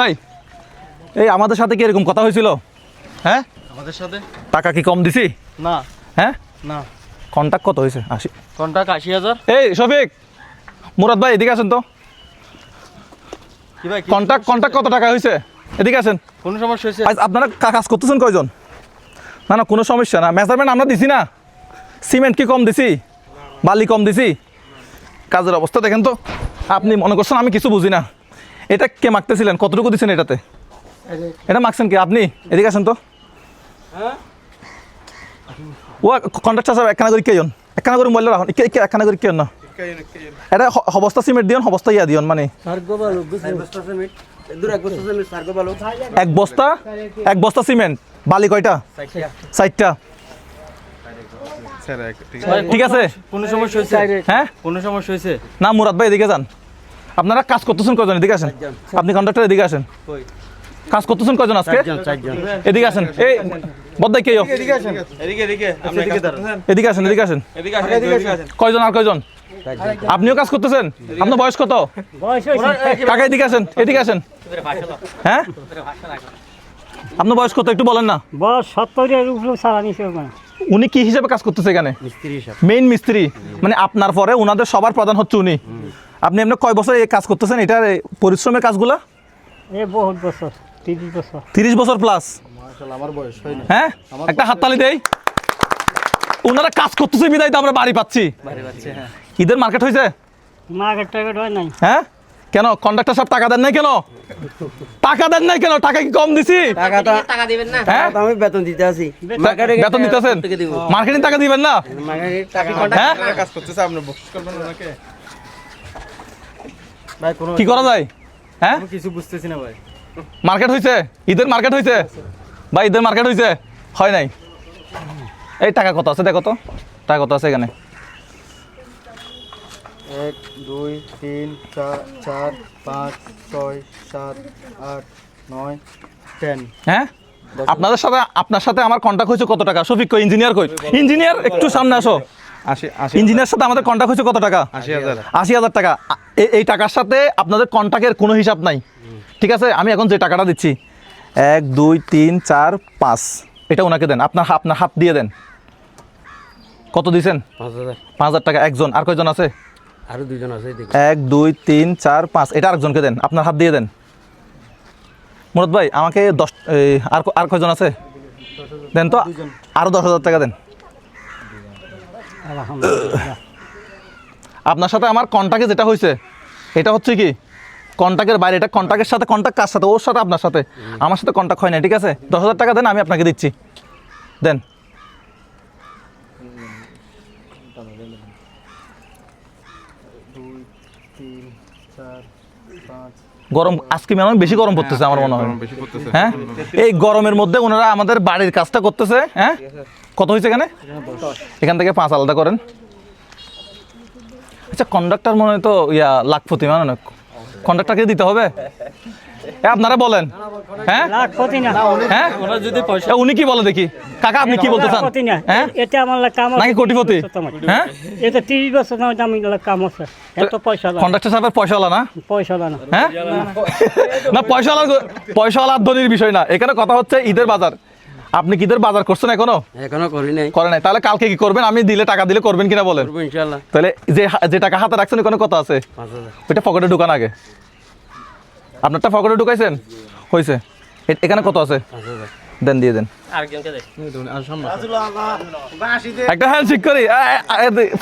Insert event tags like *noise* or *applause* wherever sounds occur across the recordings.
ভাই এই আমাদের সাথে কি এরকম কথা হয়েছিল? হ্যাঁ? আমাদের সাথে? টাকা কি কম দিছি? না। হ্যাঁ? না। কন্ট্যাক্ট কত হয়েছে? আশি। কন্ট্রাক্ট আশি হাজার। এই শফিক মুরাদ ভাই এদিকে আসেন তো। কন্ট্যাক্ট কন্ট্যাক্ট কত টাকা হয়েছে? এদিকে আসেন। কোনো সমস্যা হয়েছে? আপনারা কাজ করতেছেন কয়জন? না না কোনো সমস্যা না। মেজারমেন্ট আমরা দিছি না। সিমেন্ট কি কম দিছি? বালি কম দিছি। কাজের অবস্থা দেখেন তো। আপনি মনে করছেন আমি কিছু বুঝি না। এটা কে মাখতেছিলেন? কতটুকু দিচ্ছেন এটাতে? এটা মাখছেন কি? আপনি? এদিকে আসেন তো। ও কন্ট্রাক্টার সাহেব একখানা করে কেজন একখানা করে মূল্য রাখুন। একখানা করে কেন না এটা হবস্তা সিমেন্ট দিয়ন হবস্তা ইয়া দিয়ন মানে। এক বস্তা? এক বস্তা সিমেন্ট? বালি কয়টা? চারটা। ঠিক আছে? কোনো সমস্যা হয়েছে? হ্যাঁ? কোনো সমস্যা হয়েছে? না মুরাদ ভাই এদিকে যান। আপনারা কাজ করতেছেন কজন এদিকে আসেন। আপনি কন্ট্রাক্টর এদিকে আসেন। কাজ করতেছেন কয়জন আজকে? এদিকে আসেন। এই বদ্দাই কে এদিকে এদিকে আসেন এদিকে আসেন। এদিকে আসেন কয়জন আর কয়জন? আপনিও কাজ করতেছেন? আপনার বয়স কত? কাকা এদিকে আসেন এদিকে আসেন। হ্যাঁ? আপনার বয়স কত? একটু বলেন না। বস সত্তরের উপরে চালানি সে মানে উনি কি হিসেবে কাজ করতেছে এখানে? মেইন মিস্ত্রি। মানে আপনার পরে ওনাদের সবার প্রধান হচ্ছে উনি। আপনি এমনি কয় বছর এই কাজ করতেছেন? এটার পরিশ্রমের কাজগুলা? এ বহুত বছর তিরিশ বছর। তিরিশ বছর প্লাস আমার বয়স হয় না। হ্যাঁ? একটা হাততালি দেই। ওনারা কাজ করতেছে বিদায় তো আমরা বাড়ি পাচ্ছি। হ্যাঁ। ঈদের মার্কেট হয়েছে? মার্কেট টার্গেট হয় নাই। হ্যাঁ? কেন? কন্ডাক্টর সব টাকা দেন নাই কেন? টাকা দেন নাই কেন? টাকা কি কম দিছি? টাকাটা টাকা দিবেন না। হ্যাঁ? আমি বেতন দিতে আছি। বেতন দিতেছেন? মার্কেটিং টাকা দিবেন না? হ্যাঁ? কাজ করতেছে আপনি বকশিস করবেন ওনাকে। ভাই কোনো কি করা যায়? হ্যাঁ? আমি কিছু বুঝতেছি না ভাই। মার্কেট হয়েছে ঈদের মার্কেট হয়েছে বা ঈদের মার্কেট হয়েছে হয় নাই? এই টাকা কত আছে? দেখো তো। টাকা কত আছে এখানে? এক দুই তিন চার চার পাঁচ ছয় সাত আট নয় টেন হ্যাঁ? আপনাদের সাথে আপনার সাথে আমার কন্ট্যাক্ট হয়েছে কত টাকা? শফিক কই ইঞ্জিনিয়ার কই? ইঞ্জিনিয়ার একটু সামনে আসো। ইঞ্জিনিয়ার সাথে আমাদের কন্ট্যাক্ট হয়েছে কত টাকা? আশি হাজার। টাকা। এই- এই টাকার সাথে আপনাদের কন্ট্যাক্টের কোনো হিসাব নাই। ঠিক আছে? আমি এখন যে টাকাটা দিচ্ছি এক দুই তিন চার পাঁচ। এটা ওনাকে দেন। আপনার আপনার হাত দিয়ে দেন। কত দিয়েছেন? পাঁচ হাজার। টাকা। একজন। আর কয়জন আছে? আরও দুজন আছে এক দুই তিন চার পাঁচ। এটা আরেকজনকে দেন। আপনার হাত দিয়ে দেন। মুরদ ভাই আমাকে দশ আর আর কয়জন আছে? দেন তো? আরও দশ হাজার টাকা দেন। আপনার সাথে আমার কন্ট্যাক্টে যেটা হয়েছে এটা হচ্ছে কি কন্ট্যাক্টের বাইরে এটা কন্ট্যাক্টের সাথে কন্ট্যাক্ট কার সাথে? ওর সাথে আপনার সাথে। আমার সাথে কন্ট্যাক্ট হয় না ঠিক আছে? দশ হাজার টাকা দেন আমি আপনাকে দিচ্ছি। দেন। গরম আজকে মনে হয় বেশি গরম পড়তেছে আমার মনে হয়। হ্যাঁ? এই গরমের মধ্যে ওনারা আমাদের বাড়ির কাজটা করতেছে হ্যাঁ? কত হয়েছে এখানে? এখান থেকে পাঁচ আলাদা করেন। আচ্ছা কন্ডাক্টর মনে হয় তো ইয়া লাখপতি মানে না কন্ডাক্টরকে দিতে হবে? আপনারা বলেন। হ্যাঁ? হ্যাঁ? উনি কি বলে দেখি? কাকা আপনি কি বলতে চান? হ্যাঁ? এটা আমার লাগে কাম নাকি কোটিপতি? হ্যাঁ? এটা বছর না আমি কাম আছে। এত পয়সা লাগে। কন্ডাক্টর সাহেবের পয়সাওয়ালা না? পয়সা না। হ্যাঁ? না। ধনির বিষয় না। এখানে কথা হচ্ছে ঈদের বাজার। আপনি কি ঈদের বাজার করছেন এখনও? এখনও করি নাই। করে নাই। তাহলে কালকে কি করবেন? আমি দিলে টাকা দিলে করবেন কিনা বলেন। করব তাহলে যে যে টাকা হাতে রাখছেন এখানে কত আছে? এটা পকেটে ঢুকান আগে। আপনারটা পকেটে ঢুকাইছেন? হয়েছে এখানে কত আছে? দেন দিয়ে দেন। একটা করি।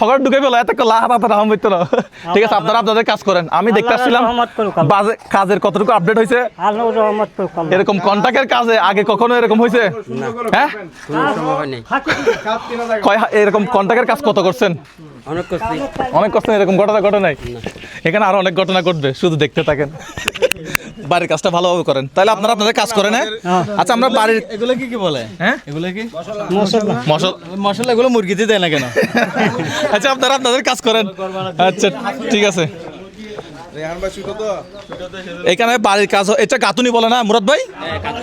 পকেট ঢুকে ফেলো এত লা হাত হাতে রাহম হইতো না। ঠিক আছে আপনারা আপনাদের কাজ করেন। আমি দেখতে আল্লাহ আসছিলাম রহমত করুক আল্লাহ। বাজে কাজের কতটুকু আপডেট হয়েছে। এরকম কন্টাক্টের কাজে আগে কখনো এরকম হয়েছে হ্যাঁ? এরকম কন্টাক্টের কাজ কত করছেন? অনেক করছি অনেক কষ্ট এরকম ঘটনা ঘটে নাই? এখানে আরও অনেক ঘটনা ঘটবে শুধু দেখতে থাকেন। বাড়ির কাজটা ভালোভাবে করেন। তাহলে আপনারা আপনাদের কাজ করেন হ্যাঁ? আচ্ছা আমরা বাড়ির এগুলো কি কি বলে? হ্যাঁ? এগুলো কি? মশলা। মশল। মশলা এগুলো মুরগিতে দেয় না কেন? *laughs* আচ্ছা আপনারা আপনাদের কাজ করেন। আচ্ছা ঠিক আছে। এখানে বাড়ির কাজ এটা গাতুনি বলে না মুরাদ ভাই?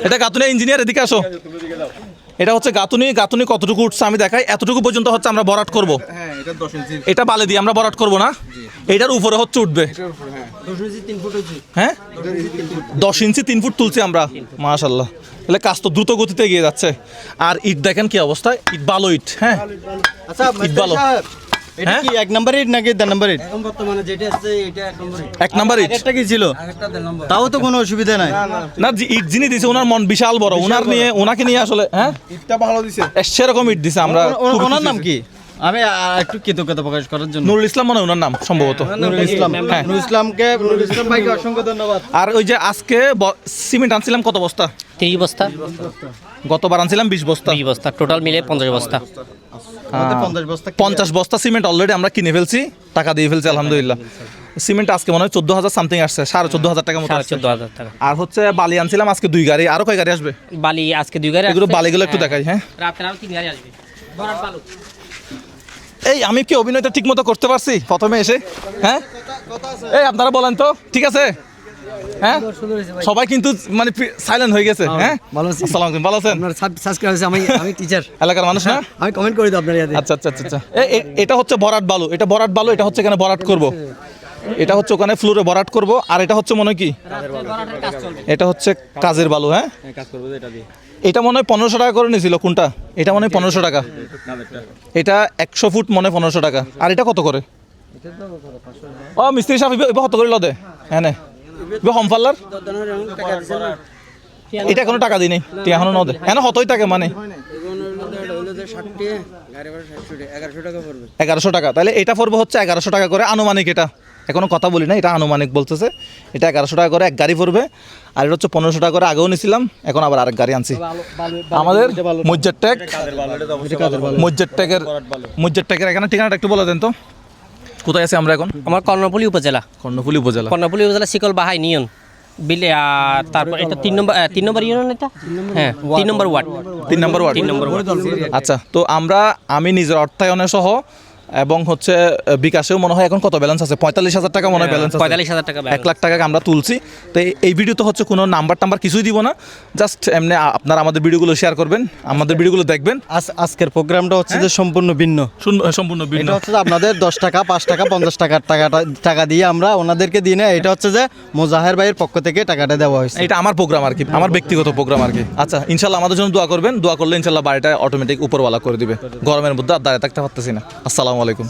এটা গাতুনি ইঞ্জিনিয়ার এদিকে আসো। এটা হচ্ছে গাতুনি গাতুনি কতটুকু উঠছে আমি দেখাই। এতটুকু পর্যন্ত হচ্ছে আমরা বরাট করব। হ্যাঁ এটা বালে দিয়ে আমরা বরাট করব না? এটার উপরে হচ্ছে উঠবে। হ্যাঁ। দশ ইঞ্চি তিন ফুট তুলছি আমরা। মাশাল্লাহ তাহলে কাজ তো দ্রুত গতিতে এগিয়ে যাচ্ছে। আর ইট দেখেন কি অবস্থা? ইট বালো ইট হ্যাঁ? আচ্ছা ইট ভালো। এটা হ্যাঁ? কি এক নাম্বার ইট নাকি দেড় নাম্বার ইট এখন বর্তমানে যেটা আছে এটা এক নম্বর এক নাম্বার ইট একটা কি ছিল? তাও তো কোনো অসুবিধা নাই। না ইট যিনি দিছে ওনার মন বিশাল বড়। ওনার নিয়ে ওনাকে নিয়ে আসলে হ্যাঁ? ইটটা ভালো দিছে। এ, সেরকম ইট দিছে আমরা ওনার নাম কি? আমি একটু কৃতজ্ঞতা প্রকাশ করার জন্য। নুরুল ইসলাম মনে ওনার নাম সম্ভবত। নুরুল ইসলাম। হ্যাঁ। নুরুল ইসলামকে নুরুল ইসলাম ভাইকে অসংখ্য ধন্যবাদ। আর ওই যে আজকে সিমেন্ট আনছিলাম কত বস্তা? তিরিশ বস্তা। গতবার আনছিলাম বিশ বস্তা। বিশ বস্তা টোটাল মিলে পঞ্চাশ বস্তা। পঞ্চাশ বস্তা পঞ্চাশ বস্তা সিমেন্ট অলরেডি আমরা কিনে ফেলছি টাকা দিয়ে ফেলছি আলহামদুলিল্লাহ। সিমেন্ট আজকে মনে হয় চোদ্দ হাজার সামথিং আসছে সাড়ে চোদ্দ হাজার টাকা মতো আসছে। চোদ্দ হাজার টাকা। আর হচ্ছে বালি আনছিলাম আজকে দুই গাড়ি। আরও কয় গাড়ি আসবে? বালি আজকে দুই গাড়ি এগুলো বালিগুলো একটু হ্যাঁ। দেখাই হ্যাঁ। রাতে আরও তিন গাড়ি আসবে। ভরাট বালু। এই আমি কি অভিনয়টা ঠিক মতো করতে পারছি? প্রথমে এসে। হ্যাঁ? এই আপনারা বলেন তো। ঠিক আছে? হ্যাঁ? সবাই কিন্তু মানে সাইলেন্ট হয়ে গেছে। হ্যাঁ? ভালো আছি। আসসালামু আলাইকুম ভালো আছেন? আপনার সাবস্ক্রাইব হয়েছে আমি আমি টিচার *laughs* এলাকার মানুষ না? আমি কমেন্ট করে দিই আপনার ইয়াতে। আচ্ছা আচ্ছা আচ্ছা আচ্ছা। এটা হচ্ছে বরাট বালু। এটা বরাট বালু এটা হচ্ছে এখানে বরাট করব। এটা হচ্ছে ওখানে ফ্লোরে বরাট করব। আর এটা হচ্ছে মনে কি? এটা হচ্ছে কাজের বালু হ্যাঁ? এটা মনে হয় পনেরোশো টাকা করে নিয়েছিল কোনটা? এটা মনে হয় পনেরোশো টাকা। এটা একশো ফুট মনে হয় পনেরোশো টাকা। আর এটা কত করে? ও মিস্ত্রি সাহেব এবার কত করে লদে হ্যাঁ এবার হম পাল্লার এটা এখনও টাকা দিই নেই। এখনও নদে হ্যাঁ হতই থাকে মানে। এগারোশো টাকা। তাহলে এটা পড়বে হচ্ছে এগারোশো টাকা করে আনুমানিক এটা। এখনও কথা বলি না এটা আনুমানিক বলতেছে। এটা এগারোশো টাকা করে এক গাড়ি পড়বে আর এটা হচ্ছে পনেরোশো টাকা করে আগেও নিছিলাম এখন আবার আরেক গাড়ি আনছি। আমাদের মজ্জার ট্যাগ মজ্জার ট্যাগের মজ্জার ট্যাগের এখানে ঠিকানাটা একটু বলে দেন তো। কোথায় আছে আমরা এখন? আমার কর্ণফুলি উপজেলা। কর্ণফুলি উপজেলা। কর্ণফুলি উপজেলা শিকল বাহাই নিয়ন। বিলে আর তারপর এটা তিন নম্বর তিন নম্বর ইউনিয়ন এটা? হ্যাঁ তিন নম্বর ওয়ার্ড। তিন নম্বর ওয়ার্ড। তিন নম্বর ওয়ার্ড। আচ্ছা তো আমরা আমি নিজের অর্থায়নে সহ এবং হচ্ছে বিকাশেও মনে হয় এখন কত ব্যালেন্স আছে? পঁয়তাল্লিশ হাজার টাকা মনে হয় ব্যালেন্স পঁয়তাল্লিশ হাজার টাকা এক লাখ টাকা আমরা তুলছি। তো এই- এই ভিডিওতে হচ্ছে কোনো নাম্বার টাম্বার কিছুই দিব না। জাস্ট এমনি আপনারা আমাদের ভিডিওগুলো শেয়ার করবেন আমাদের ভিডিওগুলো দেখবেন। আজ- আজকের প্রোগ্রামটা হচ্ছে যে সম্পূর্ণ ভিন্ন। সম্পূর্ণ ভিন্ন। হচ্ছে যে আপনাদের দশ টাকা পাঁচ টাকা পঞ্চাশ টাকার টাকাটা টাকা দিয়ে আমরা ওনাদেরকে দিই না। এটা হচ্ছে যে মোজাহের ভাইয়ের পক্ষ থেকে টাকাটা দেওয়া হয়েছে। এটা আমার প্রোগ্রাম আর কি আমার ব্যক্তিগত প্রোগ্রাম আর কি। আচ্ছা ইনশাল্লাহ আমাদের জন্য দোয়া করবেন। দোয়া করলে ইনশাল্লাহ বাড়িটা অটোমেটিক উপরওয়ালা করে দিবে। গরমের মধ্যে আর দাঁড়িয়ে থাকতে পারতেছি না। আসসালামু আলাইকুম।